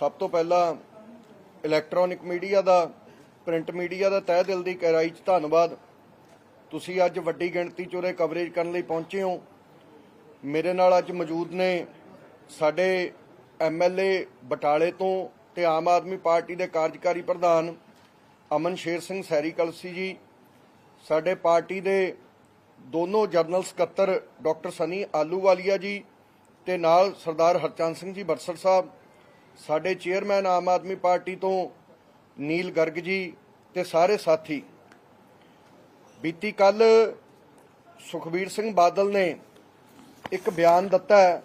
ਸਭ ਤੋਂ ਪਹਿਲਾਂ ਇਲੈਕਟ੍ਰੋਨਿਕ ਮੀਡੀਆ ਦਾ ਪ੍ਰਿੰਟ ਮੀਡੀਆ ਦਾ ਤਹਿ ਦਿਲ ਦੀ ਗਹਿਰਾਈ 'ਚ ਧੰਨਵਾਦ। ਤੁਸੀਂ ਅੱਜ ਵੱਡੀ ਗਿਣਤੀ 'ਚ ਉਹਦੇ ਕਵਰੇਜ ਕਰਨ ਲਈ ਪਹੁੰਚੇ ਹੋ। ਮੇਰੇ ਨਾਲ ਅੱਜ ਮੌਜੂਦ ਨੇ ਸਾਡੇ ਐਮਐਲਏ ਬਟਾਲੇ ਤੋਂ ਤੇ ਆਮ ਆਦਮੀ ਪਾਰਟੀ ਦੇ ਕਾਰਜਕਾਰੀ ਪ੍ਰਧਾਨ ਅਮਨ ਸ਼ੇਰ ਸਿੰਘ ਸੈਰੀ ਕਲਸੀ ਜੀ, ਸਾਡੇ ਪਾਰਟੀ ਦੇ ਦੋਨੋਂ ਜਨਰਲ ਸਕੱਤਰ ਡਾਕਟਰ ਸਨੀ ਆਲੂਵਾਲੀਆ ਜੀ ਤੇ ਨਾਲ ਸਰਦਾਰ ਹਰਚੰਦ ਸਿੰਘ ਜੀ ਬਰਸਰ ਸਾਹਿਬ। ਸਾਡੇ ਚੇਅਰਮੈਨ ਆਮ ਆਦਮੀ ਪਾਰਟੀ ਤੋਂ ਨੀਲ ਗਰਗ ਜੀ ਤੇ ਸਾਰੇ ਸਾਥੀ। ਬੀਤੀ ਕੱਲ ਸੁਖਬੀਰ ਸਿੰਘ ਬਾਦਲ ਨੇ ਇੱਕ ਬਿਆਨ ਦਿੱਤਾ ਹੈ।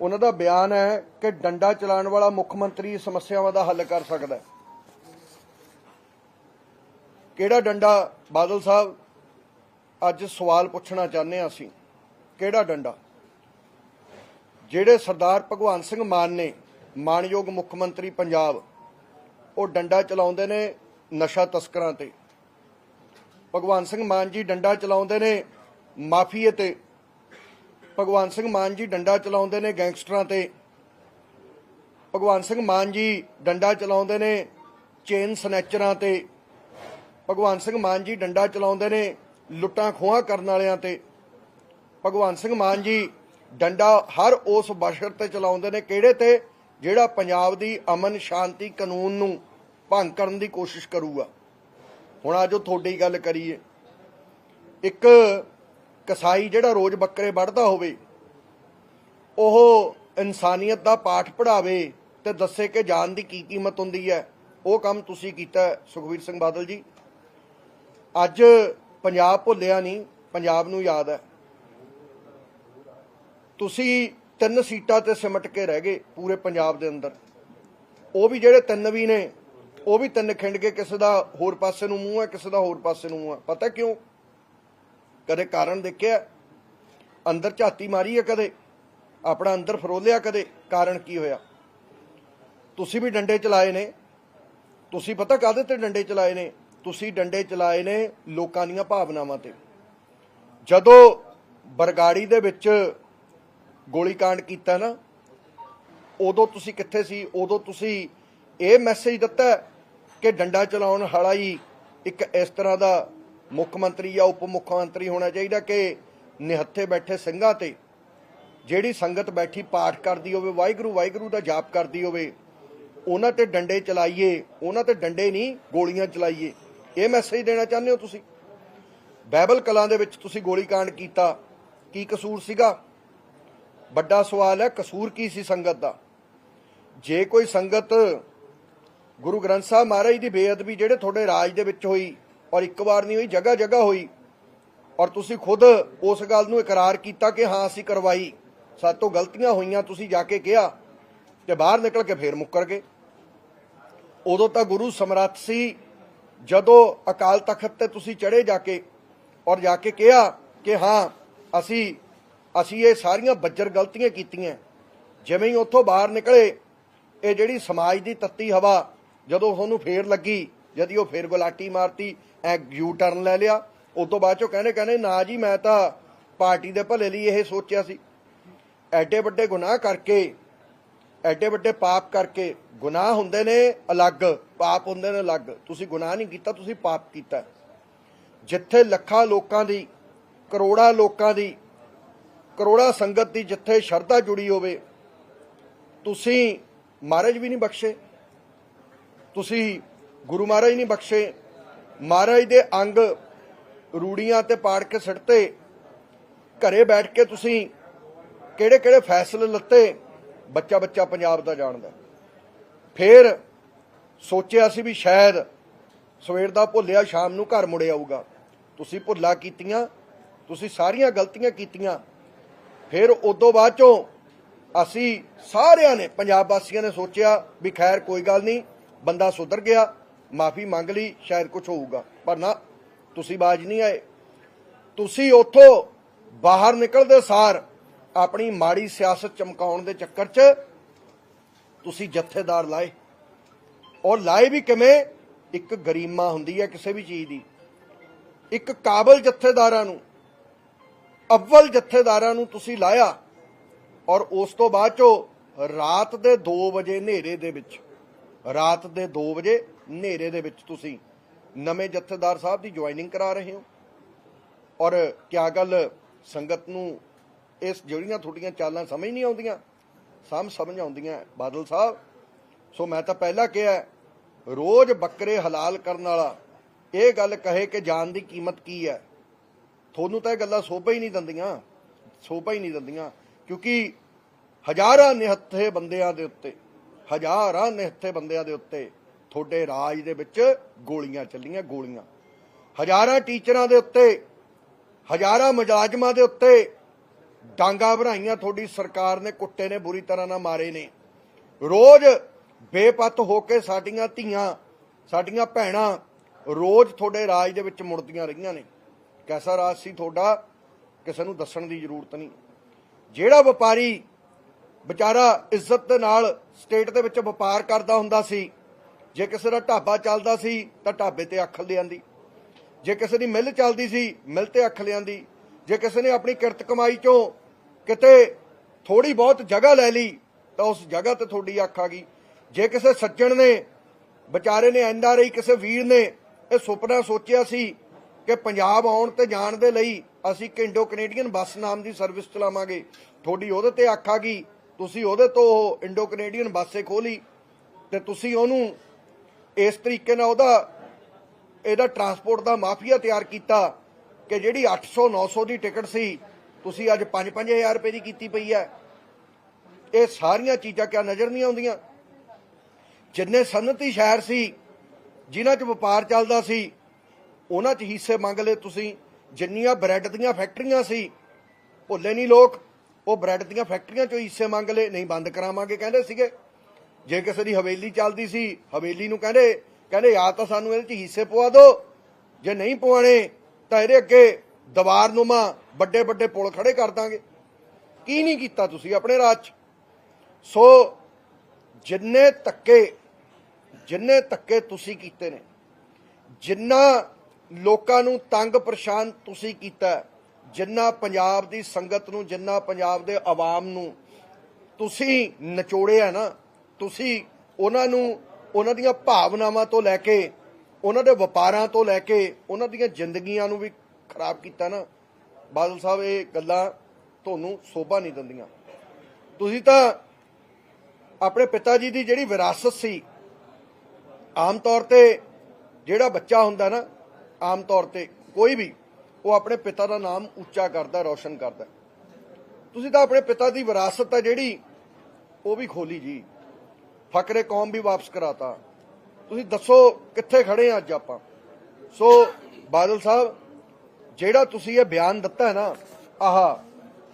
ਉਹਨਾਂ ਦਾ ਬਿਆਨ ਹੈ ਕਿ ਡੰਡਾ ਚਲਾਉਣ ਵਾਲਾ ਮੁੱਖ ਮੰਤਰੀ ਸਮੱਸਿਆਵਾਂ ਦਾ ਹੱਲ ਕਰ ਸਕਦਾ ਹੈ। ਕਿਹੜਾ ਡੰਡਾ? ਬਾਦਲ ਸਾਹਿਬ, ਅੱਜ ਸਵਾਲ ਪੁੱਛਣਾ ਚਾਹੁੰਦੇ ਹਾਂ ਅਸੀਂ। ਕਿਹੜਾ ਡੰਡਾ? ਜਿਹੜੇ ਸਰਦਾਰ ਭਗਵੰਤ ਸਿੰਘ ਮਾਨ ਨੇ ਮਾਨਯੋਗ ਮੁੱਖ ਮੰਤਰੀ ਪੰਜਾਬ, ਉਹ ਡੰਡਾ ਚਲਾਉਂਦੇ ਨੇ ਨਸ਼ਾ ਤਸਕਰਾਂ ਤੇ। ਭਗਵੰਤ ਸਿੰਘ ਮਾਨ ਜੀ ਡੰਡਾ ਚਲਾਉਂਦੇ ਨੇ ਮਾਫੀਏ ਤੇ। ਭਗਵੰਤ ਸਿੰਘ ਮਾਨ ਜੀ ਡੰਡਾ ਚਲਾਉਂਦੇ ਨੇ ਗੈਂਗਸਟਰਾਂ ਤੇ। ਭਗਵੰਤ ਸਿੰਘ ਮਾਨ ਜੀ ਡੰਡਾ ਚਲਾਉਂਦੇ ਨੇ ਚੇਨ ਸਨੈਚਰਾਂ ਤੇ। ਭਗਵੰਤ ਸਿੰਘ ਮਾਨ ਜੀ ਡੰਡਾ ਚਲਾਉਂਦੇ ਨੇ ਲੁੱਟਾਂ ਖੋਹਾਂ ਕਰਨ ਵਾਲਿਆਂ ਤੇ। ਭਗਵੰਤ ਸਿੰਘ ਮਾਨ ਜੀ ਡੰਡਾ ਹਰ ਉਸ ਬਸ਼ਰ ਤੇ ਚਲਾਉਂਦੇ ਨੇ ਕਿਹੜੇ ਤੇ? ਜਿਹੜਾ ਪੰਜਾਬ ਦੀ ਅਮਨ ਸ਼ਾਂਤੀ ਕਾਨੂੰਨ ਨੂੰ ਭੰਗ ਕਰਨ ਦੀ ਕੋਸ਼ਿਸ਼ ਕਰੂਗਾ। ਹੁਣ ਆਜੋ ਤੁਹਾਡੀ ਗੱਲ ਕਰੀਏ। ਇੱਕ ਕਸਾਈ ਜਿਹੜਾ ਰੋਜ਼ ਬੱਕਰੇ ਵੱਢਦਾ ਹੋਵੇ ਉਹ ਇਨਸਾਨੀਅਤ ਦਾ ਪਾਠ ਪੜਾਵੇ ਤੇ ਦੱਸੇ ਕਿ ਜਾਨ ਦੀ ਕੀ ਕੀਮਤ ਹੁੰਦੀ ਹੈ ਉਹ ਕੰਮ ਤੁਸੀਂ ਕੀਤਾ ਹੈ, ਸੁਖਵੀਰ ਸਿੰਘ ਬਾਦਲ ਜੀ। ਅੱਜ ਪੰਜਾਬ ਭੁੱਲਿਆ ਨਹੀਂ ਪੰਜਾਬ ਨੂੰ ਯਾਦ ਹੈ। ਤੁਸੀਂ ਤਿੰਨ ਸੀਟਾਂ ਤੇ ਸਿਮਟ ਕੇ ਰਹਿ ਗਏ ਪੂਰੇ ਪੰਜਾਬ ਦੇ ਅੰਦਰ। ਉਹ ਵੀ ਜਿਹੜੇ ਤਿੰਨ ਵੀ ਨੇ, ਉਹ ਵੀ ਤਿੰਨ ਖਿੰਡ ਕੇ ਕਿਸੇ ਦਾ ਹੋਰ ਪਾਸੇ ਨੂੰ ਮੂੰਹ ਹੈ ਕਿਸੇ ਦਾ ਹੋਰ ਪਾਸੇ ਨੂੰ ਮੂੰਹ ਹੈ ਪਤਾ ਕਿਉਂ? ਕਦੇ ਕਾਰਨ ਦੇਖਿਆ? ਅੰਦਰ ਝਾਤੀ ਮਾਰੀ ਹੈ ਕਦੇ? ਆਪਣਾ ਅੰਦਰ ਫਰੋਲਿਆ ਕਦੇ? ਕਾਰਨ ਕੀ ਹੋਇਆ? ਤੁਸੀਂ ਵੀ ਡੰਡੇ ਚਲਾਏ ਨੇ। ਤੁਸੀਂ ਪਤਾ ਕਾਹਦੇ ਤੇ ਡੰਡੇ ਚਲਾਏ ਨੇ? ਤੁਸੀਂ ਡੰਡੇ ਚਲਾਏ ਨੇ ਲੋਕਾਂ ਦੀਆਂ ਭਾਵਨਾਵਾਂ ਤੇ। ਜਦੋਂ ਬਰਗਾੜੀ ਦੇ ਵਿੱਚ ਗੋਲੀकांड ਕੀਤਾ ਨਾ, ਉਦੋਂ ਤੁਸੀਂ ਕਿੱਥੇ ਸੀ? ਉਦੋਂ ਤੁਸੀਂ ਇਹ ਮੈਸੇਜ ਦਿੱਤਾ ਕਿ ਡੰਡਾ ਚਲਾਉਣ ਹਾਲਾ ਹੀ ਇੱਕ ਇਸ ਤਰ੍ਹਾਂ ਦਾ ਮੁੱਖ ਮੰਤਰੀ ਜਾਂ ਉਪ ਮੁੱਖ ਮੰਤਰੀ ਹੋਣਾ ਚਾਹੀਦਾ ਕਿ ਨਿਹੱਥੇ ਬੈਠੇ ਸਿੰਘਾਂ ਤੇ, ਜਿਹੜੀ ਸੰਗਤ ਬੈਠੀ ਪਾਠ ਕਰਦੀ ਹੋਵੇ, ਵਾਹਿਗੁਰੂ ਵਾਹਿਗੁਰੂ ਦਾ ਜਾਪ ਕਰਦੀ ਹੋਵੇ, ਉਹਨਾਂ ਤੇ ਡੰਡੇ ਚਲਾਈਏ, ਉਹਨਾਂ ਤੇ ਡੰਡੇ ਨਹੀਂ, ਗੋਲੀਆਂ ਚਲਾਈਏ। ਇਹ ਮੈਸੇਜ ਦੇਣਾ ਚਾਹੁੰਦੇ ਹੋ ਤੁਸੀਂ? ਬਾਈਬਲ ਕਲਾਂ ਦੇ ਵਿੱਚ ਤੁਸੀਂ ਗੋਲੀकांड ਕੀਤਾ। ਕੀ ਕਸੂਰ ਸੀਗਾ? ਵੱਡਾ ਸਵਾਲ ਹੈ, ਕਸੂਰ ਕੀ ਸੀ ਸੰਗਤ ਦਾ? ਜੇ ਕੋਈ ਸੰਗਤ ਗੁਰੂ ਗ੍ਰੰਥ ਸਾਹਿਬ ਮਹਾਰਾਜ ਦੀ ਬੇਅਦਬੀ ਜਿਹੜੇ ਤੁਹਾਡੇ ਰਾਜ ਦੇ ਵਿੱਚ ਹੋਈ ਔਰ ਇੱਕ ਵਾਰ ਨਹੀਂ ਹੋਈ ਜਗ੍ਹਾ ਜਗ੍ਹਾ ਹੋਈ, ਔਰ ਤੁਸੀਂ ਖੁਦ ਉਸ ਗੱਲ ਨੂੰ ਇਕਰਾਰ ਕੀਤਾ ਕਿ ਹਾਂ, ਅਸੀਂ ਕਰਵਾਈ, ਸਾਡੇ ਤੋਂ ਗਲਤੀਆਂ ਹੋਈਆਂ, ਤੁਸੀਂ ਜਾ ਕੇ ਕਿਹਾ ਤੇ ਬਾਹਰ ਨਿਕਲ ਕੇ ਫੇਰ ਮੁੱਕਰ ਗਏ। ਉਦੋਂ ਤਾਂ ਗੁਰੂ ਸਮਰੱਥ ਸੀ, ਜਦੋਂ ਅਕਾਲ ਤਖਤ ਤੇ ਤੁਸੀਂ ਚੜੇ ਜਾ ਕੇ ਔਰ ਜਾ ਕੇ ਕਿਹਾ ਕਿ ਹਾਂ, ਅਸੀਂ ਅਸੀਂ ਇਹ ਸਾਰੀਆਂ ਬੱਜਰ ਗਲਤੀਆਂ ਕੀਤੀਆਂ। ਜਿਵੇਂ ਹੀ ਉੱਥੋਂ ਬਾਹਰ ਨਿਕਲੇ, ਇਹ ਜਿਹੜੀ ਸਮਾਜ ਦੀ ਤੱਤੀ ਹਵਾ, ਜਦੋਂ ਤੁਹਾਨੂੰ ਫੇਰ ਲੱਗੀ, ਜਦੀ ਉਹ ਫੇਰ ਗੁਲਾਟੀ ਮਾਰਤੀ, ਐ ਯੂ ਟਰਨ ਲੈ ਲਿਆ। ਉਸ ਤੋਂ ਬਾਅਦ ਚੋਂ ਕਹਿੰਦੇ ਕਹਿੰਦੇ, ਨਾ ਜੀ, ਮੈਂ ਤਾਂ ਪਾਰਟੀ ਦੇ ਭਲੇ ਲਈ ਇਹ ਸੋਚਿਆ ਸੀ। ਐਡੇ ਵੱਡੇ ਗੁਨਾਹ ਕਰਕੇ, ਐਡੇ ਵੱਡੇ ਪਾਪ ਕਰਕੇ, ਗੁਨਾਹ ਹੁੰਦੇ ਨੇ ਅਲੱਗ, ਪਾਪ ਹੁੰਦੇ ਨੇ ਅਲੱਗ। ਤੁਸੀਂ ਗੁਨਾਹ ਨਹੀਂ ਕੀਤਾ, ਤੁਸੀਂ ਪਾਪ ਕੀਤਾ। ਜਿੱਥੇ ਲੱਖਾਂ ਲੋਕਾਂ ਦੀ, ਕਰੋੜਾਂ ਲੋਕਾਂ ਦੀ ਕਰੋੜਾਂ ਸੰਗਤ ਦੀ ਜਿੱਥੇ ਸ਼ਰਧਾ ਜੁੜੀ ਹੋਵੇ, ਤੁਸੀਂ ਮਹਾਰਾਜ ਵੀ ਨਹੀਂ ਬਖਸ਼ੇ। ਤੁਸੀਂ ਗੁਰੂ ਮਹਾਰਾਜ ਨਹੀਂ ਬਖਸ਼ੇ। ਮਹਾਰਾਜ ਦੇ ਅੰਗ ਰੂੜੀਆਂ ਤੇ ਪਾੜ ਕੇ ਸਿੱਟਤੇ। ਘਰੇ ਬੈਠ ਕੇ ਤੁਸੀਂ ਕਿਹੜੇ ਕਿਹੜੇ ਫੈਸਲੇ ਲੱਤੇ ਬੱਚਾ ਬੱਚਾ ਪੰਜਾਬ ਦਾ ਜਾਣਦਾ ਫੇਰ ਸੋਚਿਆ ਸੀ ਵੀ ਸ਼ਾਇਦ ਸਵੇਰ ਦਾ ਭੁੱਲਿਆ, ਸ਼ਾਮ ਨੂੰ ਘਰ ਮੁੜ ਆਊਗਾ। ਤੁਸੀਂ ਭੁੱਲਾ ਕੀਤੀਆਂ, ਤੁਸੀਂ ਸਾਰੀਆਂ ਗਲਤੀਆਂ ਕੀਤੀਆਂ। ਫਿਰ ਉਦੋਂ ਬਾਅਦ ਚੋਂ ਅਸੀਂ ਸਾਰਿਆਂ ਨੇ, ਪੰਜਾਬ ਵਾਸੀਆਂ ਨੇ ਸੋਚਿਆ ਵੀ ਖੈਰ ਕੋਈ ਗੱਲ ਨਹੀਂ, ਬੰਦਾ ਸੁਧਰ ਗਿਆ, ਮਾਫੀ ਮੰਗ ਲਈ, ਸ਼ਾਇਦ ਕੁਝ ਹੋਊਗਾ। ਪਰ ਨਾ, ਤੁਸੀਂ ਬਾਜ ਨਹੀਂ ਆਏ। ਤੁਸੀਂ ਉੱਥੋਂ ਬਾਹਰ ਨਿਕਲਦੇ ਸਾਰ ਆਪਣੀ ਮਾੜੀ ਸਿਆਸਤ ਚਮਕਾਉਣ ਦੇ ਚੱਕਰ 'ਚ ਤੁਸੀਂ ਜਥੇਦਾਰ ਲਾਏ। ਔਰ ਲਾਏ ਵੀ ਕਿਵੇਂ? ਇੱਕ ਗਰੀਮਾ ਹੁੰਦੀ ਹੈ ਕਿਸੇ ਵੀ ਚੀਜ਼ ਦੀ। ਇੱਕ ਕਾਬਲ ਜਥੇਦਾਰਾਂ ਨੂੰ। ਅਵਲ ਜਥੇਦਾਰਾਂ ਨੂੰ ਤੁਸੀਂ ਲਾਇਆ ਔਰ ਉਸ ਤੋਂ ਬਾਅਦ ਚੋਂ ਰਾਤ ਦੇ 2 ਵਜੇ ਹਨੇਰੇ ਦੇ ਵਿੱਚ, ਰਾਤ ਦੇ 2 ਵਜੇ ਹਨੇਰੇ ਦੇ ਵਿੱਚ ਤੁਸੀਂ ਨਵੇਂ ਜਥੇਦਾਰ ਸਾਹਿਬ ਦੀ ਜੁਆਇਨਿੰਗ ਕਰਾ ਰਹੇ ਹੋ। ਔਰ ਕਿਆ ਗੱਲ ਸੰਗਤ ਨੂੰ ਇਸ ਜਿਹੜੀਆਂ ਤੁਹਾਡੀਆਂ ਚਾਲਾਂ ਸਮਝ ਨਹੀਂ ਆਉਂਦੀਆਂ ਸਮ ਸਮਝ ਆਉਂਦੀਆਂ ਬਾਦਲ ਸਾਹਿਬ। ਸੋ ਮੈਂ ਤਾਂ ਪਹਿਲਾਂ ਕਿਹਾ ਰੋਜ਼ ਬੱਕਰੇ ਹਲਾਲ ਕਰਨ ਵਾਲਾ, ਇਹ ਗੱਲ ਕਹੇ ਕਿ ਜਾਨ ਦੀ ਕੀਮਤ ਕੀ ਹੈ? ਤੁਹਾਨੂੰ ਤਾਂ ਇਹ ਗੱਲਾਂ ਸੋਭਾ ਹੀ ਨਹੀਂ ਦਿੰਦੀਆਂ, ਸੋਭਾ ਹੀ ਨਹੀਂ ਦਿੰਦੀਆਂ, ਕਿਉਂਕਿ ਹਜ਼ਾਰਾਂ ਨਿਹੱਥੇ ਬੰਦਿਆਂ ਦੇ ਉੱਤੇ, ਹਜ਼ਾਰਾਂ ਨਿਹੱਥੇ ਬੰਦਿਆਂ ਦੇ ਉੱਤੇ ਤੁਹਾਡੇ ਰਾਜ ਦੇ ਵਿੱਚ ਗੋਲੀਆਂ ਚੱਲੀਆਂ, ਗੋਲੀਆਂ। ਹਜ਼ਾਰਾਂ ਟੀਚਰਾਂ ਦੇ ਉੱਤੇ, ਹਜ਼ਾਰਾਂ ਮੁਲਾਜ਼ਮਾਂ ਦੇ ਉੱਤੇ ਡਾਂਗਾ ਭਰਾਈਆਂ ਤੁਹਾਡੀ ਸਰਕਾਰ ਨੇ ਕੁੱਟੇ ਨੇ, ਬੁਰੀ ਤਰ੍ਹਾਂ ਨਾਲ ਮਾਰੇ ਨੇ। ਰੋਜ਼ ਬੇਪਤ ਹੋ ਕੇ ਸਾਡੀਆਂ ਧੀਆਂ, ਸਾਡੀਆਂ ਭੈਣਾਂ ਰੋਜ਼ ਤੁਹਾਡੇ ਰਾਜ ਦੇ ਵਿੱਚ ਮੁੜਦੀਆਂ ਰਹੀਆਂ ਨੇ। ਕੈਸਾ ਰਾਜ ਸੀ ਤੁਹਾਡਾ, ਕਿਸੇ ਨੂੰ ਦੱਸਣ ਦੀ ਜ਼ਰੂਰਤ ਨਹੀਂ। ਜਿਹੜਾ ਵਪਾਰੀ ਵਿਚਾਰਾ ਇੱਜ਼ਤ ਦੇ ਨਾਲ ਸਟੇਟ ਦੇ ਵਿੱਚ ਵਪਾਰ ਕਰਦਾ ਹੁੰਦਾ ਸੀ, ਜੇ ਕਿਸੇ ਦਾ ਢਾਬਾ ਚੱਲਦਾ ਸੀ, ਤਾਂ ਢਾਬੇ ਤੇ ਅੱਖ ਲਿਆਂਦੀ। ਜੇ ਕਿਸੇ ਦੀ ਮਿਲ ਚੱਲਦੀ ਸੀ, ਮਿਲ ਤੇ ਅੱਖ ਲਿਆਂਦੀ। ਜੇ ਕਿਸੇ ਨੇ ਆਪਣੀ ਕਿਰਤ ਕਮਾਈ ਚੋਂ ਕਿਤੇ ਥੋੜੀ ਬਹੁਤ ਜਗ੍ਹਾ ਲੈ ਲਈ, ਤਾਂ ਉਸ ਜਗ੍ਹਾ ਤੇ ਤੁਹਾਡੀ ਅੱਖ ਆ ਗਈ। ਜੇ ਕਿਸੇ ਸੱਜਣ ਨੇ, ਵਿਚਾਰੇ ਨੇ ਐਨਆਰਆਈ ਕਿਸੇ ਵੀਰ ਨੇ ਇਹ ਸੁਪਨਾ ਸੋਚਿਆ ਸੀ ਕਿ ਪੰਜਾਬ ਆਉਣ ਤੇ ਜਾਣ ਦੇ ਲਈ ਅਸੀਂ ਇੱਕ ਇੰਡੋ ਕੈਨੇਡੀਅਨ ਬੱਸ ਨਾਮ ਦੀ ਸਰਵਿਸ ਚਲਾਵਾਂਗੇ। ਤੁਹਾਡੀ ਉਹਦੇ ਤੇ ਅੱਖ ਆ ਗਈ। ਤੁਸੀਂ ਉਹਦੇ ਤੋਂ ਉਹ ਇੰਡੋ ਕੈਨੇਡੀਅਨ ਬੱਸੇ ਖੋਲੀ ਤੇ ਤੁਸੀਂ ਉਹਨੂੰ ਇਸ ਤਰੀਕੇ ਨਾਲ ਉਹਦਾ ਇਹਦਾ ਟਰਾਂਸਪੋਰਟ ਦਾ ਮਾਫੀਆ ਤਿਆਰ ਕੀਤਾ ਕਿ ਜਿਹੜੀ 800 900 ਦੀ ਟਿਕਟ ਸੀ, ਤੁਸੀਂ ਅੱਜ 5-5000 ਰੁਪਏ ਦੀ ਕੀਤੀ ਪਈ ਹੈ। ਇਹ ਸਾਰੀਆਂ ਚੀਜ਼ਾਂ ਕਿਆ ਨਜ਼ਰ ਨਹੀਂ ਆਉਂਦੀਆਂ? ਜਿੰਨੇ ਸਨਅਤੀ ਸ਼ਹਿਰ ਸੀ, ਜਿਨ੍ਹਾਂ 'ਚ ਵਪਾਰ ਚੱਲਦਾ ਸੀ ਉਹਨਾਂ 'ਚ ਹਿੱਸੇ ਮੰਗ ਲਏ ਤੁਸੀਂ। ਜਿੰਨੀਆਂ ਬ੍ਰੈਡ ਦੀਆਂ ਫੈਕਟਰੀਆਂ ਸੀ, ਭੁੱਲੇ ਨਹੀਂ ਲੋਕ। ਉਹ ਬ੍ਰੈਡ ਦੀਆਂ ਫੈਕਟਰੀਆਂ 'ਚੋਂ ਹਿੱਸੇ ਮੰਗ ਲਏ। ਨਹੀਂ, ਬੰਦ ਕਰਾਵਾਂਗੇ, ਕਹਿੰਦੇ ਸੀਗੇ। ਜੇ ਕਿਸੇ ਦੀ ਹਵੇਲੀ ਚੱਲਦੀ ਸੀ, ਹਵੇਲੀ ਨੂੰ ਕਹਿੰਦੇ ਕਹਿੰਦੇ ਜਾਂ ਤਾਂ ਸਾਨੂੰ ਇਹਦੇ 'ਚ ਹਿੱਸੇ ਪਵਾ ਦਿਓ ਜੇ ਨਹੀਂ ਪਵਾਣੇ ਤਾਂ ਇਹਦੇ ਅੱਗੇ ਦੀਵਾਰ ਦੀਵਾਰਨੁਮਾ ਵੱਡੇ ਵੱਡੇ ਪੁਲ ਖੜੇ ਕਰ ਦਾਂਗੇ। ਕੀ ਨਹੀਂ ਕੀਤਾ ਤੁਸੀਂ ਆਪਣੇ ਰਾਜ 'ਚ? ਸੋ ਜਿੰਨੇ ਧੱਕੇ ਜਿੰਨੇ ਧੱਕੇ ਤੁਸੀਂ ਕੀਤੇ ਨੇ, ਜਿੰਨਾ ਲੋਕਾਂ ਨੂੰ ਤੰਗ ਪਰੇਸ਼ਾਨ ਤੁਸੀਂ ਕੀਤਾ ਜਿੰਨਾ ਪੰਜਾਬ ਦੀ ਸੰਗਤ ਨੂੰ, ਜਿੰਨਾ ਪੰਜਾਬ ਦੇ ਆਵਾਮ ਨੂੰ ਤੁਸੀਂ ਨਚੋੜਿਆ ਨਾ, ਤੁਸੀਂ ਉਹਨਾਂ ਨੂੰ, ਉਹਨਾਂ ਦੀਆਂ ਭਾਵਨਾਵਾਂ ਤੋਂ ਲੈ ਕੇ, ਉਹਨਾਂ ਦੇ ਵਪਾਰਾਂ ਤੋਂ ਲੈ ਕੇ, ਉਹਨਾਂ ਦੀਆਂ ਜ਼ਿੰਦਗੀਆਂ ਨੂੰ ਵੀ ਖਰਾਬ ਕੀਤਾ ਨਾ। ਬਾਦਲ ਸਾਹਿਬ, ਇਹ ਗੱਲਾਂ ਤੁਹਾਨੂੰ ਸੋਭਾ ਨਹੀਂ ਦਿੰਦੀਆਂ। ਤੁਸੀਂ ਤਾਂ ਆਪਣੇ ਪਿਤਾ ਜੀ ਦੀ ਜਿਹੜੀ ਵਿਰਾਸਤ ਸੀ, ਆਮ ਤੌਰ ਤੇ ਜਿਹੜਾ ਬੱਚਾ ਹੁੰਦਾ ਨਾ ਆਮ ਤੌਰ ਤੇ ਕੋਈ ਵੀ ਉਹ ਆਪਣੇ ਪਿਤਾ ਦਾ ਨਾਮ ਉੱਚਾ ਕਰਦਾ, ਰੌਸ਼ਨ ਕਰਦਾ। ਤੁਸੀਂ ਤਾਂ ਆਪਣੇ ਪਿਤਾ ਦੀ ਵਿਰਾਸਤ ਆ ਜਿਹੜੀ, ਉਹ ਵੀ ਖੋਲੀ ਜੀ। ਫਕਰੇ ਕੌਮ ਵੀ ਵਾਪਸ ਕਰਾਤਾ। ਤੁਸੀਂ ਦੱਸੋ ਕਿੱਥੇ ਖੜੇ ਆ ਅੱਜ ਆਪਾਂ? ਸੋ ਬਾਦਲ ਸਾਹਿਬ, ਜਿਹੜਾ ਤੁਸੀਂ ਇਹ ਬਿਆਨ ਦਿੱਤਾ ਹੈ ਨਾ, ਆਹਾ,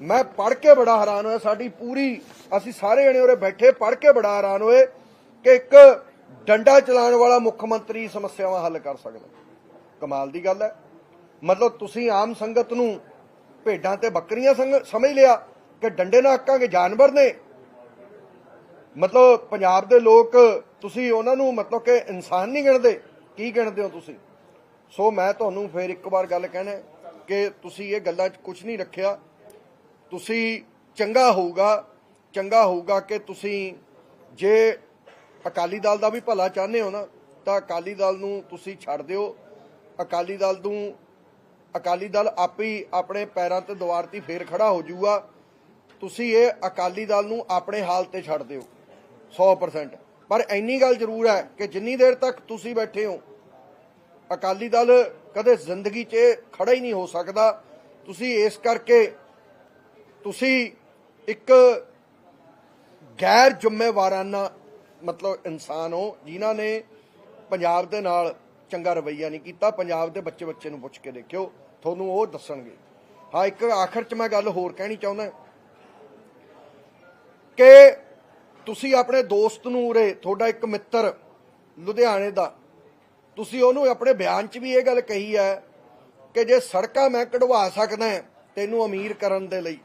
ਮੈਂ ਪੜ੍ਹ ਕੇ ਬੜਾ ਹੈਰਾਨ ਹੋਇਆ। ਸਾਡੀ ਪੂਰੀ, ਅਸੀਂ ਸਾਰੇ ਜਣੇ ਉਰੇ ਬੈਠੇ ਪੜ੍ਹ ਕੇ ਬੜਾ ਹੈਰਾਨ ਹੋਏ ਕਿ ਇੱਕ ਡੰਡਾ ਚਲਾਉਣ ਵਾਲਾ ਮੁੱਖ ਮੰਤਰੀ ਸਮੱਸਿਆਵਾਂ ਹੱਲ ਕਰ ਸਕਦਾ। ਕਮਾਲ ਦੀ ਗੱਲ ਹੈ। ਮਤਲਬ ਤੁਸੀਂ ਆਮ ਸੰਗਤ ਨੂੰ ਭੇਡਾਂ ਤੇ ਬੱਕਰੀਆਂ ਸਮਝ ਲਿਆ ਕਿ ਡੰਡੇ ਨਾਲ ਹੱਕਾਂਗੇ ਜਾਨਵਰ ਨੇ? ਮਤਲਬ ਪੰਜਾਬ ਦੇ ਲੋਕ ਤੁਸੀਂ ਉਹਨਾਂ ਨੂੰ ਮਤਲਬ ਕਿ ਇਨਸਾਨ ਨਹੀਂ ਗਿਣਦੇ। ਕੀ ਗਿਣਦੇ ਹੋ ਤੁਸੀਂ? ਸੋ ਮੈਂ ਤੁਹਾਨੂੰ ਫੇਰ ਇੱਕ ਵਾਰ ਗੱਲ ਕਹਿਣਾ ਕਿ ਤੁਸੀਂ ਇਹ ਗੱਲਾਂ 'ਚ ਕੁਝ ਨਹੀਂ ਰੱਖਿਆ। ਤੁਸੀਂ ਚੰਗਾ ਹੋਊਗਾ ਚੰਗਾ ਹੋਊਗਾ ਕਿ ਤੁਸੀਂ ਜੇ ਅਕਾਲੀ ਦਲ ਦਾ ਵੀ ਭਲਾ ਚਾਹੁੰਦੇ ਹੋ ਨਾ, ਤਾਂ ਅਕਾਲੀ ਦਲ ਨੂੰ ਤੁਸੀਂ ਛੱਡ ਦਿਓ। ਅਕਾਲੀ ਦਲ ਨੂੰ ਅਕਾਲੀ ਦਲ ਆਪੇ ਹੀ ਆਪਣੇ ਪੈਰਾਂ ਤੇ ਦੁਆਰ ਤੇ ਫੇਰ ਖੜਾ ਹੋ ਜਾਊਗਾ। ਤੁਸੀਂ ਇਹ ਅਕਾਲੀ ਦਲ ਨੂੰ ਆਪਣੇ ਹਾਲ ਤੇ ਛੱਡ ਦਿਓ 100% ਪਰ ਇੰਨੀ ਗੱਲ ਜ਼ਰੂਰ ਹੈ ਕਿ ਜਿੰਨੀ ਦੇਰ ਤੱਕ ਤੁਸੀਂ ਬੈਠੇ ਹੋ, ਅਕਾਲੀ ਦਲ ਕਦੇ ਜ਼ਿੰਦਗੀ 'ਚ ਖੜਾ ਹੀ ਨਹੀਂ ਹੋ ਸਕਦਾ। ਤੁਸੀਂ ਇਸ ਕਰਕੇ, ਤੁਸੀਂ ਇੱਕ ਗੈਰ ਜ਼ਿੰਮੇਵਾਰਾਨਾ ਮਤਲਬ ਇਨਸਾਨ ਹੋ, ਜਿਨ੍ਹਾਂ ਨੇ ਪੰਜਾਬ ਦੇ ਨਾਲ ਚੰਗਾ ਰਵੱਈਆ ਨਹੀਂ ਕੀਤਾ, ਪੰਜਾਬ ਦੇ ਬੱਚੇ ਬੱਚੇ ਨੂੰ ਪੁੱਛ ਕੇ ਦੇਖਿਓ, ਤੁਹਾਨੂੰ ਉਹ ਦੱਸਣਗੇ। ਹਾਂ, ਇੱਕ ਆਖਰ 'ਚ ਮੈਂ ਗੱਲ ਹੋਰ ਕਹਿਣੀ ਚਾਹੁੰਦਾ ਕਿ ਤੁਸੀਂ ਆਪਣੇ ਦੋਸਤ ਨੂੰ ਉਰੇ, ਤੁਹਾਡਾ ਇੱਕ ਮਿੱਤਰ ਲੁਧਿਆਣੇ ਦਾ, ਤੁਸੀਂ ਉਹਨੂੰ ਆਪਣੇ ਬਿਆਨ 'ਚ ਵੀ ਇਹ ਗੱਲ ਕਹੀ ਹੈ ਕਿ ਜੇ ਸੜਕਾਂ ਮੈਂ ਕਢਵਾ ਸਕਦਾ ਹਾਂ ਤੈਨੂੰ ਅਮੀਰ ਕਰਨ ਦੇ ਲਈ,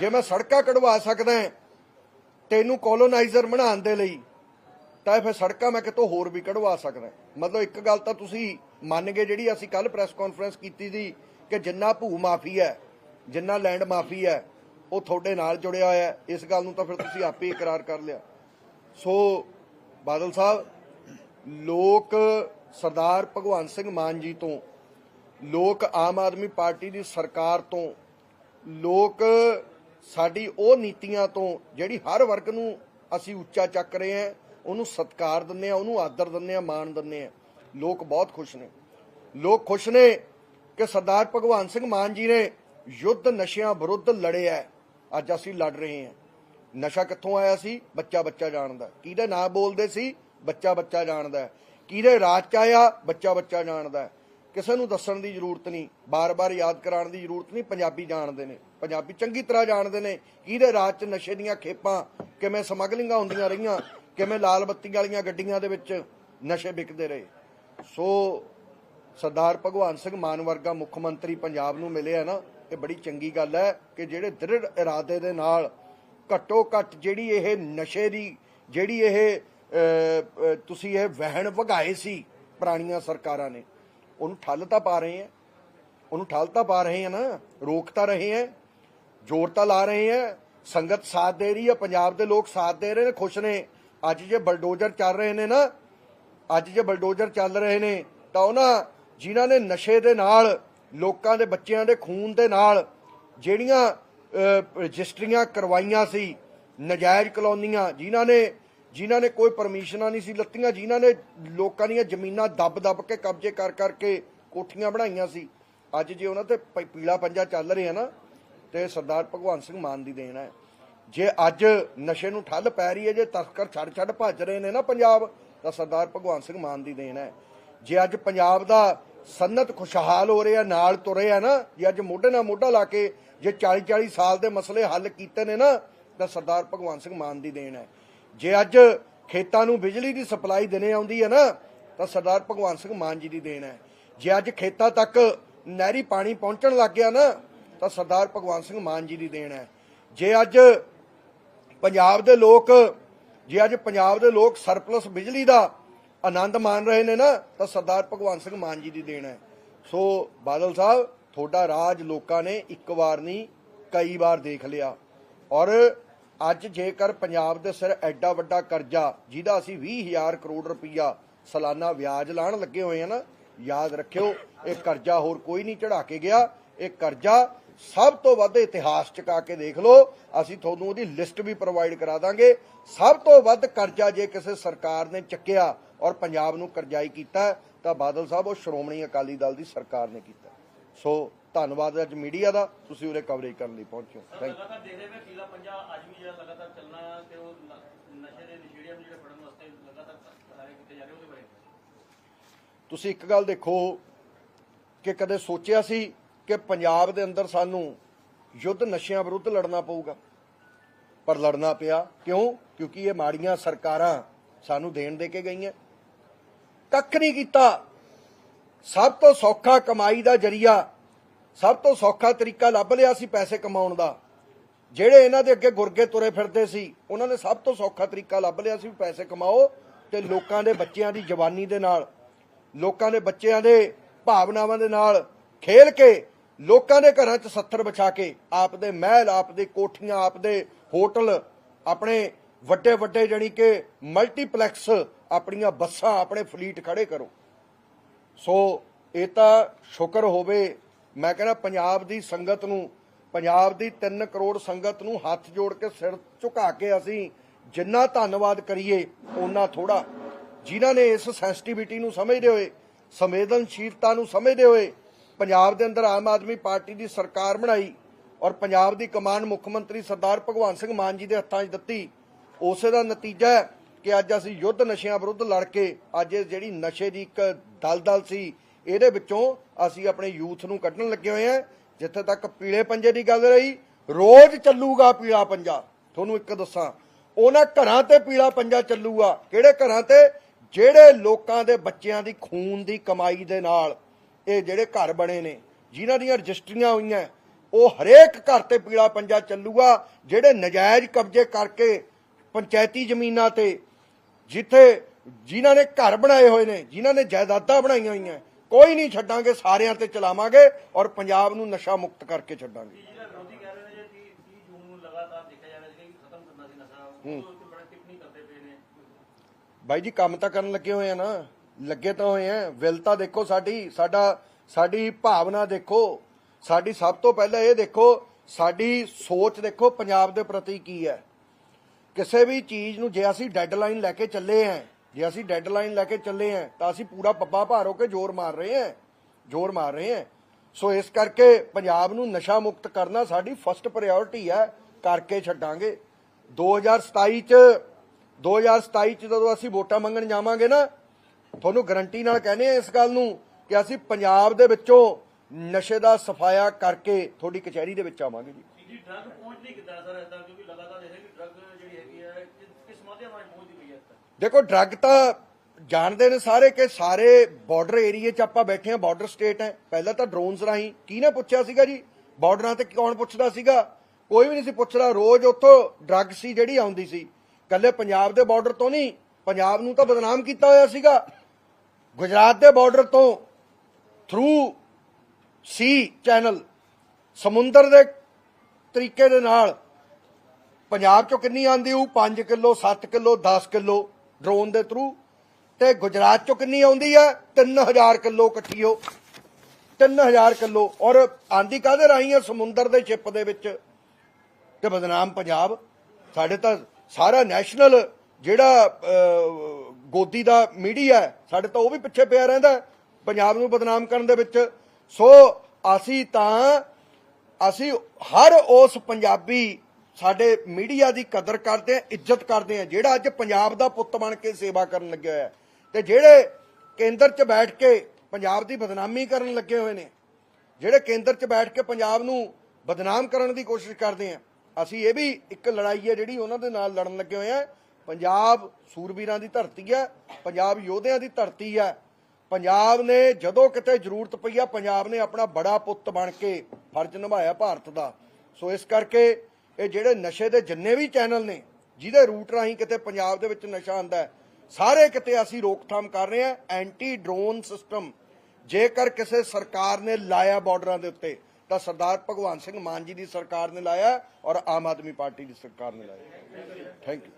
ਜੇ ਮੈਂ ਸੜਕਾਂ ਕਢਵਾ ਸਕਦਾ ਹਾਂ ਤੈਨੂੰ ਕੋਲੋਨਾਈਜ਼ਰ ਬਣਾਉਣ ਦੇ ਲਈ ਤਾਂ ਫਿਰ ਸੜਕਾਂ ਮੈਂ ਕਿਤੋਂ ਹੋਰ ਵੀ ਕਢਵਾ ਸਕਦਾ ਮਤਲਬ ਇੱਕ ਗੱਲ ਤਾਂ ਤੁਸੀਂ ਮੰਨ ਗਏ ਜਿਹੜੀ ਅਸੀਂ ਕੱਲ ਪ੍ਰੈਸ ਕਾਨਫਰੰਸ ਕੀਤੀ ਸੀ ਕਿ ਜਿੰਨਾ ਭੂ ਮਾਫੀ ਹੈ, ਜਿੰਨਾ ਲੈਂਡ ਮਾਫੀ ਹੈ, ਉਹ ਤੁਹਾਡੇ ਨਾਲ ਜੁੜਿਆ ਹੋਇਆ ਹੈ। ਇਸ ਗੱਲ ਨੂੰ ਤਾਂ ਫਿਰ ਤੁਸੀਂ ਆਪੇ ਇਕਰਾਰ ਕਰ ਲਿਆ ਸੋ ਬਾਦਲ ਸਾਹਿਬ, ਲੋਕ ਸਰਦਾਰ ਭਗਵੰਤ ਸਿੰਘ ਮਾਨ ਜੀ ਤੋਂ, ਲੋਕ ਆਮ ਆਦਮੀ ਪਾਰਟੀ ਦੀ ਸਰਕਾਰ ਤੋਂ, ਲੋਕ ਸਾਡੀ ਉਹ ਨੀਤੀਆਂ ਤੋਂ ਜਿਹੜੀ ਹਰ ਵਰਗ ਨੂੰ ਅਸੀਂ ਉੱਚਾ ਚੱਕ ਰਹੇ ਹਾਂ ਉਹਨੂੰ ਸਤਿਕਾਰ ਦਿੰਦੇ ਆ, ਉਹਨੂੰ ਆਦਰ ਦਿੰਦੇ ਆ, ਮਾਣ ਦਿੰਦੇ ਆ। ਲੋਕ ਬਹੁਤ ਖੁਸ਼ ਨੇ। ਲੋਕ ਖੁਸ਼ ਨੇ ਕਿ ਸਰਦਾਰ ਭਗਵੰਤ ਸਿੰਘ ਮਾਨ ਜੀ ਨੇ ਯੁੱਧ ਨਸ਼ਿਆਂ ਵਿਰੁੱਧ ਲੜਿਆ ਅੱਜ ਅਸੀਂ ਲੜ ਰਹੇ ਹਾਂ। ਨਸ਼ਾ ਕਿੱਥੋਂ ਆਇਆ ਸੀ? ਬੱਚਾ ਬੱਚਾ ਜਾਣਦਾ। ਕਿਹਦੇ ਨਾਂ ਬੋਲਦੇ ਸੀ? ਬੱਚਾ ਬੱਚਾ ਜਾਣਦਾ ਕਿਹਦੇ ਰਾਜ ਚ ਆਇਆ? ਬੱਚਾ ਬੱਚਾ ਜਾਣਦਾ ਕਿਸੇ ਨੂੰ ਦੱਸਣ ਦੀ ਜ਼ਰੂਰਤ ਨਹੀਂ। ਬਾਰ-ਬਾਰ ਯਾਦ ਕਰਾਉਣ ਦੀ ਜ਼ਰੂਰਤ ਨਹੀਂ। ਪੰਜਾਬੀ ਜਾਣਦੇ ਨੇ। ਪੰਜਾਬੀ ਚੰਗੀ ਤਰ੍ਹਾਂ ਜਾਣਦੇ ਨੇ। ਕਿਹਦੇ ਰਾਜ ਚ ਨਸ਼ੇ ਦੀਆਂ ਖੇਪਾਂ ਕਿਵੇਂ ਸਮਗਲਿੰਗਾਂ ਹੁੰਦੀਆਂ ਰਹੀਆਂ? ਕਿਵੇਂ ਲਾਲ ਬੱਤੀ ਵਾਲੀਆਂ ਗੱਡੀਆਂ ਦੇ ਵਿੱਚ ਨਸ਼ੇ ਵਿਕਦੇ ਰਹੇ। ਸੋ ਸਰਦਾਰ ਭਗਵਾਨ ਸਿੰਘ ਮਾਨ ਵਰਗਾ ਮੁੱਖ ਮੰਤਰੀ ਪੰਜਾਬ ਨੂੰ ਮਿਲਿਆ ਨਾ, ਇਹ ਬੜੀ ਚੰਗੀ ਗੱਲ ਹੈ ਕਿ ਜਿਹੜੇ ਦ੍ਰਿੜ ਇਰਾਦੇ ਦੇ ਨਾਲ ਘੱਟੋ ਘੱਟ ਜਿਹੜੀ ਇਹ ਨਸ਼ੇ ਦੀ, ਜਿਹੜੀ ਇਹ ਤੁਸੀਂ ਇਹ ਵਹਿਣ ਵਗਾਏ ਸੀ ਪੁਰਾਣੀਆਂ ਸਰਕਾਰਾਂ ਨੇ, ਉਹਨੂੰ ਠੱਲ ਤਾਂ ਪਾ ਰਹੇ ਆ ਉਹਨੂੰ ਠੱਲ ਤਾਂ ਪਾ ਰਹੇ ਆ ਨਾ, ਰੋਕ ਤਾਂ ਰਹੇ ਆ ਜ਼ੋਰ ਤਾਂ ਲਾ ਰਹੇ ਆ ਸੰਗਤ ਸਾਥ ਦੇ ਰਹੀ ਹੈ, ਪੰਜਾਬ ਦੇ ਲੋਕ ਸਾਥ ਦੇ ਰਹੇ ਨੇ, ਖੁਸ਼ ਨੇ। ਅੱਜ ਜੇ ਬਲਡੋਜ਼ਰ ਚੱਲ ਰਹੇ ਨੇ ਨਾ, ਅੱਜ ਜੇ ਬਲਡੋਜ਼ਰ ਚੱਲ ਰਹੇ ਨੇ, ਤਾਂ ਉਹਨਾਂ ਜਿਨ੍ਹਾਂ ਨੇ ਨਸ਼ੇ ਦੇ ਨਾਲ, ਲੋਕਾਂ ਦੇ ਬੱਚਿਆਂ ਦੇ ਖੂਨ ਦੇ ਨਾਲ ਜਿਹੜੀਆਂ ਰਜਿਸਟਰੀਆਂ ਕਰਵਾਈਆਂ ਸੀ, ਨਜਾਇਜ਼ ਕਲੋਨੀਆਂ, ਜਿਨ੍ਹਾਂ ਨੇ ਜਿਨ੍ਹਾਂ ਨੇ ਕੋਈ ਪਰਮਿਸ਼ਨਾਂ ਨਹੀਂ ਸੀ ਲੱਤੀਆਂ, ਜਿਨ੍ਹਾਂ ਨੇ ਲੋਕਾਂ ਦੀਆਂ ਜ਼ਮੀਨਾਂ ਦੱਬ-ਦੱਬ ਕੇ ਕਬਜ਼ੇ ਕਰ ਕਰਕੇ ਕੋਠੀਆਂ ਬਣਾਈਆਂ ਸੀ, ਅੱਜ ਜੇ ਉਹਨਾਂ ਤੇ ਪੀਲਾ ਪੰਜਾ ਚੱਲ ਰਿਹਾ ਨਾ, ਤੇ ਸਰਦਾਰ ਭਗਵੰਤ ਸਿੰਘ ਮਾਨ ਦੀ ਦੇਣ ਹੈ। ਜੇ ਅੱਜ ਨਸ਼ੇ ਨੂੰ ਠੱਲ ਪੈ ਰਹੀ ਹੈ, ਜੇ ਤਸਕਰ ਛੱਡ ਛੱਡ ਭੱਜ ਰਹੇ ਨੇ ਨਾ ਪੰਜਾਬ, ਤਾਂ ਸਰਦਾਰ ਭਗਵੰਤ ਸਿੰਘ ਮਾਨ ਦੀ ਦੇਣ ਹੈ। ਜੇ ਅੱਜ ਪੰਜਾਬ ਦਾ ਸਨਤ ਖੁਸ਼ਹਾਲ ਹੋ ਰਿਹਾ, ਨਾਲ ਤੁਰੇ ਆ ਨਾ, ਜੇ ਅੱਜ ਮੋਢੇ ਨਾਲ ਮੋਢਾ ਲਾ ਕੇ ਜੇ 40 40 ਸਾਲ ਦੇ ਮਸਲੇ ਹੱਲ ਕੀਤੇ ਨੇ ਨਾ, ਤਾਂ ਸਰਦਾਰ ਭਗਵਾਨ ਸਿੰਘ ਮਾਨ ਦੀ ਦੇਣ ਹੈ। ਜੇ ਅੱਜ ਖੇਤਾਂ ਨੂੰ ਬਿਜਲੀ ਦੀ ਸਪਲਾਈ ਦਿਨੇ ਆਉਂਦੀ ਹੈ ਨਾ, ਤਾਂ ਸਰਦਾਰ ਭਗਵੰਤ ਸਿੰਘ ਮਾਨ ਜੀ ਦੀ ਦੇਣ ਹੈ। ਜੇ ਅੱਜ ਖੇਤਾਂ ਤੱਕ ਨਹਿਰੀ ਪਾਣੀ ਪਹੁੰਚਣ ਲੱਗ ਗਿਆ ਨਾ, ਤਾਂ ਸਰਦਾਰ ਭਗਵਾਨ ਸਿੰਘ ਮਾਨ ਜੀ ਦੀ ਦੇਣ ਹੈ। ਜੇ ਅੱਜ ਪੰਜਾਬ ਦੇ ਲੋਕ, ਜੇ ਅੱਜ ਪੰਜਾਬ ਦੇ ਲੋਕ ਸਰਪਲਸ ਬਿਜਲੀ ਦਾ ਆਨੰਦ ਮਾਣ ਰਹੇ ਨੇ ਨਾ, ਤਾਂ ਸਰਦਾਰ ਭਗਵੰਤ ਸਿੰਘ ਮਾਨ ਜੀ ਦੀ ਦੇਣ ਹੈ। ਸੋ ਬਾਦਲ ਸਾਹਿਬ, ਤੁਹਾਡਾ ਰਾਜ ਲੋਕਾਂ ਨੇ ਇੱਕ ਵਾਰ ਨਹੀਂ, ਕਈ ਵਾਰ ਦੇਖ ਲਿਆ। ਔਰ ਅੱਜ ਜੇਕਰ ਪੰਜਾਬ ਦੇ ਸਿਰ ਐਡਾ ਵੱਡਾ ਕਰਜ਼ਾ, ਜਿਹਦਾ ਅਸੀਂ 20000 ਕਰੋੜ ਰੁਪਈਆ ਸਾਲਾਨਾ ਵਿਆਜ ਲਾਣ ਲੱਗੇ ਹੋਏ ਆ ਨਾ, ਯਾਦ ਰੱਖਿਓ, ਇਹ ਕਰਜ਼ਾ ਹੋਰ ਕੋਈ ਨਹੀਂ ਚੜਾ ਕੇ ਗਿਆ। ਇਹ ਕਰਜ਼ਾ ਸਭ ਤੋਂ ਵੱਧ ਇਤਿਹਾਸ ਚਕਾ ਕੇ ਦੇਖ ਲਓ। ਅਸੀਂ ਤੁਹਾਨੂੰ ਉਹਦੀ ਲਿਸਟ ਵੀ ਪ੍ਰੋਵਾਈਡ ਕਰਾ ਦਾਂਗੇ। ਸਭ ਤੋਂ ਵੱਧ ਕਰਜ਼ਾ ਜੇ ਕਿਸੇ ਸਰਕਾਰ ਨੇ ਚੱਕਿਆ ਔਰ ਪੰਜਾਬ ਨੂੰ ਕਰਜ਼ਾਈ ਕੀਤਾ ਤਾਂ ਬਾਦਲ ਸਾਹਿਬ ਉਹ ਸ਼੍ਰੋਮਣੀ ਅਕਾਲੀ ਦਲ ਦੀ ਸਰਕਾਰ ਨੇ ਕੀਤਾ। ਸੋ ਧੰਨਵਾਦ ਅੱਜ ਮੀਡੀਆ ਦਾ। ਤੁਸੀਂ ਉਰੇ ਕਵਰੇਜ ਕਰਨ ਲਈ ਪਹੁੰਚੇ ਹੋ। ਥੈਂਕ ਲਗਾਤਾਰ ਦੇਖ ਰਹੇ ਵੇ ਪੀਲਾ ਪੰਜਾ ਅੱਜ ਵੀ ਜਿਹੜਾ ਲਗਾਤਾਰ ਚੱਲਣਾ ਤੇ ਉਹ ਨ- ਨਸ਼ੇ ਦੇ ਨਸ਼ੇੜੀਆਂ ਨੂੰ ਜਿਹੜੇ ਫੜਨ ਵਾਸਤੇ ਲਗਾਤਾਰ ਸਾਰੇ ਕੀਤੇ ਜਾ ਰਹੇ ਉਹਦੇ ਬਾਰੇ। ਤੁਸੀਂ ਇੱਕ ਗੱਲ ਦੇਖੋ ਕਿ ਕਦੇ ਸੋਚਿਆ ਸੀ ਕਿ ਪੰਜਾਬ ਦੇ ਅੰਦਰ ਸਾਨੂੰ ਯੁੱਧ ਨਸ਼ਿਆਂ ਵਿਰੁੱਧ ਲੜਨਾ ਪਊਗਾ। ਪਰ ਲੜਨਾ ਪਿਆ। ਕਿਉਂ? ਕਿਉਂਕਿ ਇਹ ਮਾੜੀਆਂ ਸਰਕਾਰਾਂ ਸਾਨੂੰ ਦੇਣ ਦੇ ਕੇ ਗਈਆਂ। ਕੱਖ ਨਹੀਂ ਕੀਤਾ। ਸਭ ਤੋਂ ਸੌਖਾ ਕਮਾਈ ਦਾ ਜਰੀਆ, ਸਭ ਤੋਂ ਸੌਖਾ ਤਰੀਕਾ ਲੱਭ ਲਿਆ ਸੀ ਪੈਸੇ ਕਮਾਉਣ ਦਾ। ਜਿਹੜੇ ਇਹਨਾਂ ਦੇ ਅੱਗੇ ਗੁਰਗੇ ਤੁਰੇ ਫਿਰਦੇ ਸੀ, ਉਹਨਾਂ ਨੇ ਸਭ ਤੋਂ ਸੌਖਾ ਤਰੀਕਾ ਲੱਭ ਲਿਆ ਸੀ ਵੀ ਪੈਸੇ ਕਮਾਓ ਤੇ ਲੋਕਾਂ ਦੇ ਬੱਚਿਆਂ ਦੀ ਜਵਾਨੀ ਦੇ ਨਾਲ, ਲੋਕਾਂ ਦੇ ਬੱਚਿਆਂ ਦੇ ਭਾਵਨਾਵਾਂ ਦੇ ਨਾਲ ਖੇਲ ਕੇ ਲੋਕਾਂ ਦੇ ਘਰਾਂ 'ਚ ਸੱਥਰ ਵਿਛਾ ਕੇ ਆਪਦੇ ਮਹਿਲ, ਆਪਦੇ ਕੋਠੀਆਂ, ਆਪਦੇ ਹੋਟਲ, ਆਪਣੇ ਵੱਡੇ ਵੱਡੇ ਜਾਣੀ ਕਿ ਮਲਟੀਪਲੈਕਸ ਆਪਣੀਆਂ ਬੱਸਾਂ, ਆਪਣੇ ਫਲੀਟ ਖੜੇ ਕਰੋ। ਸੋ ਇਹ ਤਾਂ ਸ਼ੁਕਰ ਹੋਵੇ, ਮੈਂ ਕਹਿੰਦਾ ਪੰਜਾਬ ਦੀ ਸੰਗਤ ਨੂੰ, ਪੰਜਾਬ ਦੀ 3 ਕਰੋੜ ਸੰਗਤ ਨੂੰ ਹੱਥ ਜੋੜ ਕੇ ਸਿਰ ਝੁਕਾ ਕੇ ਅਸੀਂ ਜਿੰਨਾ ਧੰਨਵਾਦ ਕਰੀਏ, ਓਨਾ ਥੋੜਾ ਜਿਨ੍ਹਾਂ ਨੇ ਇਸ ਸੈਂਸਿਟੀਵਿਟੀ ਨੂੰ ਸਮਝਦੇ ਹੋਏ, ਸੰਵੇਦਨਸ਼ੀਲਤਾ ਨੂੰ ਸਮਝਦੇ ਹੋਏ ਪੰਜਾਬ ਦੇ ਅੰਦਰ ਆਮ ਆਦਮੀ ਪਾਰਟੀ ਦੀ ਸਰਕਾਰ ਬਣਾਈ ਔਰ ਪੰਜਾਬ ਦੀ ਕਮਾਨ ਮੁੱਖ ਮੰਤਰੀ ਸਰਦਾਰ ਭਗਵੰਤ ਸਿੰਘ ਮਾਨ ਜੀ ਦੇ ਹੱਥਾਂ 'ਚ ਦਿੱਤੀ, ਉਸੇ ਦਾ ਨਤੀਜਾ ਹੈ ਕਿ ਅੱਜ ਅਸੀਂ ਯੁੱਧ ਨਸ਼ਿਆਂ ਵਿਰੁੱਧ ਲੜ ਕੇ ਅੱਜ ਜਿਹੜੀ ਨਸ਼ੇ ਦੀ ਇੱਕ ਦਲਦਲ ਸੀ, ਇਹਦੇ ਵਿੱਚੋਂ ਅਸੀਂ ਆਪਣੇ ਯੂਥ ਨੂੰ ਕੱਢਣ ਲੱਗੇ ਹੋਏ ਹਾਂ, ਜਿੱਥੇ ਤੱਕ ਪੀਲੇ ਪੰਜੇ ਦੀ ਗੱਲ ਰਹੀ, ਰੋਜ਼ ਚੱਲੂਗਾ ਪੀਲਾ ਪੰਜਾ। ਤੁਹਾਨੂੰ ਇੱਕ ਦੱਸਾਂ, ਉਹਨਾਂ ਘਰਾਂ ਤੇ ਪੀਲਾ ਪੰਜਾ ਚੱਲੂਗਾ। ਕਿਹੜੇ ਘਰਾਂ ਤੇ? ਜਿਹੜੇ ਲੋਕਾਂ ਦੇ ਬੱਚਿਆਂ ਦੀ ਖੂਨ ਦੀ ਕਮਾਈ ਦੇ ਨਾਲ। ਇਹ ਜਿਹੜੇ ਘਰ ਬਣੇ ਨੇ ਜਿਨ੍ਹਾਂ ਦੀਆਂ ਰਜਿਸਟਰੀਆਂ ਹੋਈਆਂ ਉਹ ਹਰੇਕ ਘਰ ਤੇ ਪੀਲਾ ਪੰਜਾ ਚੱਲੂਗਾ ਜਿਹੜੇ ਨਜਾਇਜ਼ ਕਬਜ਼ੇ ਕਰਕੇ ਪੰਚਾਇਤੀ ਜ਼ਮੀਨਾਂ ਤੇ ਜਿੱਥੇ ਜਿਨ੍ਹਾਂ ਨੇ ਘਰ ਬਣਾਏ ਹੋਏ ਨੇ ਜਿਨ੍ਹਾਂ ਨੇ ਜਾਇਦਾਦਾਂ ਬਣਾਈਆਂ ਹੋਈਆਂ ਕੋਈ ਨਹੀਂ ਛੱਡਾਂਗੇ ਸਾਰਿਆਂ ਤੇ ਚਲਾਵਾਂਗੇ ਔਰ ਪੰਜਾਬ ਨੂੰ ਨਸ਼ਾ ਮੁਕਤ ਕਰਕੇ ਛੱਡਾਂਗੇ। ਜਿਹੜਾ ਵਿਰੋਧੀ ਕਹਿ ਰਹੇ ਨੇ ਜੇ 30 ਜੂਨ ਉਹ ਤੇ ਬੜਾ ਟਿੱਪਣੀ ਕਰਦੇ ਪਏ ਨੇ। ਬਾਈ ਜੀ ਕੰਮ ਤਾਂ ਕਰਨ ਲੱਗੇ ਹੋਏ ਆ ਨਾ। ਲੱਗੇ ਤਾਂ ਹੋਏ ਆ। ਵਿਲ ਤਾਂ ਦੇਖੋ ਸਾਡੀ, ਸਾਡਾ, ਸਾਡੀ ਭਾਵਨਾ ਦੇਖੋ। ਸਾਡੀ ਸਭ ਤੋਂ ਪਹਿਲਾਂ ਇਹ ਦੇਖੋ, ਸਾਡੀ ਸੋਚ ਦੇਖੋ ਪੰਜਾਬ ਦੇ ਪ੍ਰਤੀ ਕੀ ਹੈ। ਕਿਸੇ ਵੀ ਚੀਜ਼ ਨੂੰ ਜੇ ਅਸੀਂ ਡੈਡਲਾਈਨ ਲੈ ਕੇ ਚੱਲੇ ਆਂ, ਜੇ ਅਸੀਂ ਡੈਡਲਾਈਨ ਲੈ ਕੇ ਚੱਲੇ ਆਂ, ਤਾਂ ਅਸੀਂ ਪੂਰਾ ਪੱਪਾ ਭਾਰੋ ਕੇ ਜ਼ੋਰ ਮਾਰ ਰਹੇ ਆਂ। ਜ਼ੋਰ ਮਾਰ ਰਹੇ ਆਂ। ਸੋ ਇਸ ਕਰਕੇ ਪੰਜਾਬ ਨੂੰ ਨਸ਼ਾ ਮੁਕਤ ਕਰਨਾ ਸਾਡੀ ਫਸਟ ਪ੍ਰਾਇੋਰਟੀ ਹੈ, ਕਰਕੇ ਛੱਡਾਂਗੇ। 2027 ਚ 2027 ਚ ਜਦੋਂ ਅਸੀਂ ਵੋਟਾਂ ਮੰਗਣ ਜਾਵਾਂਗੇ ਨਾ ਤੁਹਾਨੂੰ ਗਰੰਟੀ ਨਾਲ ਕਹਿੰਦੇ ਆ ਇਸ ਗੱਲ ਨੂੰ ਕਿ ਅਸੀਂ ਪੰਜਾਬ ਦੇ ਵਿੱਚੋਂ ਨਸ਼ੇ ਦਾ ਸਫਾਇਆ ਕਰਕੇ ਤੁਹਾਡੀ ਕਚਹਿਰੀ ਦੇ ਵਿੱਚ ਆਵਾਂਗੇ ਜੀ। ਜੀ ਡਰਗ ਪਹੁੰਚਦੀ ਕਿੱਦਾਂ ਸਰ ਇਦਾਂ ਕਿਉਂਕਿ ਲਗਾਤਾਰ ਇਹ ਹੈ ਕਿ ਡਰਗ ਜਿਹੜੀ ਹੈਗੀ ਹੈ ਕਿਸ ਕਿਸ ਮਾਧਿਅਮ ਨਾਲ ਪਹੁੰਚਦੀ ਪਈ ਹੈ ਇਸ ਤੱਕ ਦੇਖੋ ਡਰੱਗ ਤਾਂ ਜਾਣਦੇ ਨੇ ਸਾਰੇ ਕਿ ਸਾਰੇ ਬਾਰਡਰ ਏਰੀਏ 'ਚ ਆਪਾਂ ਬੈਠੇ ਆ ਬਾਰਡਰ ਸਟੇਟ ਹੈ। ਪਹਿਲਾਂ ਤਾਂ ਡਰੋਨਸ ਰਾਹੀਂ ਕਿਹਨੇ ਪੁੱਛਿਆ ਸੀਗਾ ਜੀ? ਬਾਰਡਰਾਂ ਤੇ ਕੌਣ ਪੁੱਛਦਾ ਸੀਗਾ? ਕੋਈ ਵੀ ਨਹੀਂ ਸੀ ਪੁੱਛਦਾ। ਰੋਜ਼ ਉੱਥੋਂ ਡਰੱਗ ਸੀ ਜਿਹੜੀ ਆਉਂਦੀ ਸੀ। ਕੱਲੇ ਪੰਜਾਬ ਦੇ ਬਾਰਡਰ ਤੋਂ ਨਹੀਂ ਪੰਜਾਬ ਨੂੰ ਤਾਂ ਬਦਨਾਮ ਕੀਤਾ ਹੋਇਆ ਸੀਗਾ। ਗੁਜਰਾਤ ਦੇ ਬਾਰਡਰ ਤੋਂ ਥਰੂ ਸੀ ਚੈਨਲ ਸਮੁੰਦਰ ਦੇ ਤਰੀਕੇ ਦੇ ਨਾਲ, ਪੰਜਾਬ ਚੋਂ ਕਿੰਨੀ ਆਉਂਦੀ ਉਹ 5 ਕਿਲੋ 7 ਕਿਲੋ 10 ਕਿਲੋ ਡਰੋਨ ਦੇ ਥਰੂ ਤੇ ਗੁਜਰਾਤ ਚੋਂ ਕਿੰਨੀ ਆਉਂਦੀ ਹੈ? 3000 ਕਿਲੋ ਇਕੱਠੀ ਉਹ 3000 ਕਿਲੋ। ਔਰ ਆਂਦੀ ਕਾਦੇ ਰਾਹੀਂ ਹੈ? ਸਮੁੰਦਰ ਦੇ ਸ਼ਿਪ ਦੇ ਵਿੱਚ। ਤੇ ਬਦਨਾਮ ਪੰਜਾਬ। ਸਾਡੇ ਤਾਂ ਸਾਰਾ ਨੈਸ਼ਨਲ ਜਿਹੜਾ ਗੋਦੀ ਦਾ ਮੀਡੀਆ ਸਾਡੇ ਤਾਂ ਉਹ ਵੀ ਪਿੱਛੇ ਪਿਆ ਰਹਿੰਦਾ ਪੰਜਾਬ ਨੂੰ ਬਦਨਾਮ ਕਰਨ ਦੇ ਵਿੱਚ। ਸੋ ਅਸੀਂ ਤਾਂ, ਅਸੀਂ ਹਰ ਉਸ ਪੰਜਾਬੀ ਸਾਡੇ ਮੀਡੀਆ ਦੀ ਕਦਰ ਕਰਦੇ ਆ ਇੱਜ਼ਤ ਕਰਦੇ ਆ ਜਿਹੜਾ ਅੱਜ ਪੰਜਾਬ ਦਾ ਪੁੱਤ ਬਣ ਕੇ ਸੇਵਾ ਕਰਨ ਲੱਗਿਆ ਹੋਇਆ ਤੇ ਜਿਹੜੇ ਕੇਂਦਰ 'ਚ ਬੈਠ ਕੇ ਪੰਜਾਬ ਦੀ ਬਦਨਾਮੀ ਕਰਨ ਲੱਗੇ ਹੋਏ ਨੇ, ਜਿਹੜੇ ਕੇਂਦਰ 'ਚ ਬੈਠ ਕੇ ਪੰਜਾਬ ਨੂੰ ਬਦਨਾਮ ਕਰਨ ਦੀ ਕੋਸ਼ਿਸ਼ ਕਰਦੇ ਆ ਅਸੀਂ ਇਹ ਵੀ ਇੱਕ ਲੜਾਈ ਹੈ ਜਿਹੜੀ ਉਹਨਾਂ ਦੇ ਨਾਲ ਲੜਨ ਲੱਗੇ ਹੋਏ ਆ ਪੰਜਾਬ ਸੂਰਬੀਰਾਂ ਦੀ ਧਰਤੀ ਹੈ, ਪੰਜਾਬ ਯੋਧਿਆਂ ਦੀ ਧਰਤੀ ਹੈ। ਪੰਜਾਬ ਨੇ ਜਦੋਂ ਕਿਤੇ ਜ਼ਰੂਰਤ ਪਈ ਆ, ਪੰਜਾਬ ਨੇ ਆਪਣਾ ਬੜਾ ਪੁੱਤ ਬਣ ਕੇ ਫਰਜ਼ ਨਿਭਾਇਆ ਭਾਰਤ ਦਾ। ਸੋ ਇਸ ਕਰਕੇ ਇਹ ਜਿਹੜੇ ਨਸ਼ੇ ਦੇ ਜਿੰਨੇ ਵੀ ਚੈਨਲ ਨੇ, ਜਿਹਦੇ ਰੂਟ ਰਾਹੀਂ ਕਿਤੇ ਪੰਜਾਬ ਦੇ ਵਿੱਚ ਨਸ਼ਾ ਆਂਦਾ ਸਾਰੇ ਕਿਤੇ ਅਸੀਂ ਰੋਕਥਾਮ ਕਰ ਰਹੇ ਹਾਂ ਐਂਟੀ ਡਰੋਨ ਸਿਸਟਮ ਜੇਕਰ ਕਿਸੇ ਸਰਕਾਰ ਨੇ ਲਾਇਆ ਬਾਰਡਰਾਂ ਦੇ ਉੱਤੇ, ਤਾਂ ਸਰਦਾਰ ਭਗਵਾਨ ਸਿੰਘ ਮਾਨ ਜੀ ਦੀ ਸਰਕਾਰ ਨੇ ਲਾਇਆ ਔਰ ਆਮ ਆਦਮੀ ਪਾਰਟੀ ਦੀ ਸਰਕਾਰ ਨੇ ਲਾਇਆ। Thank you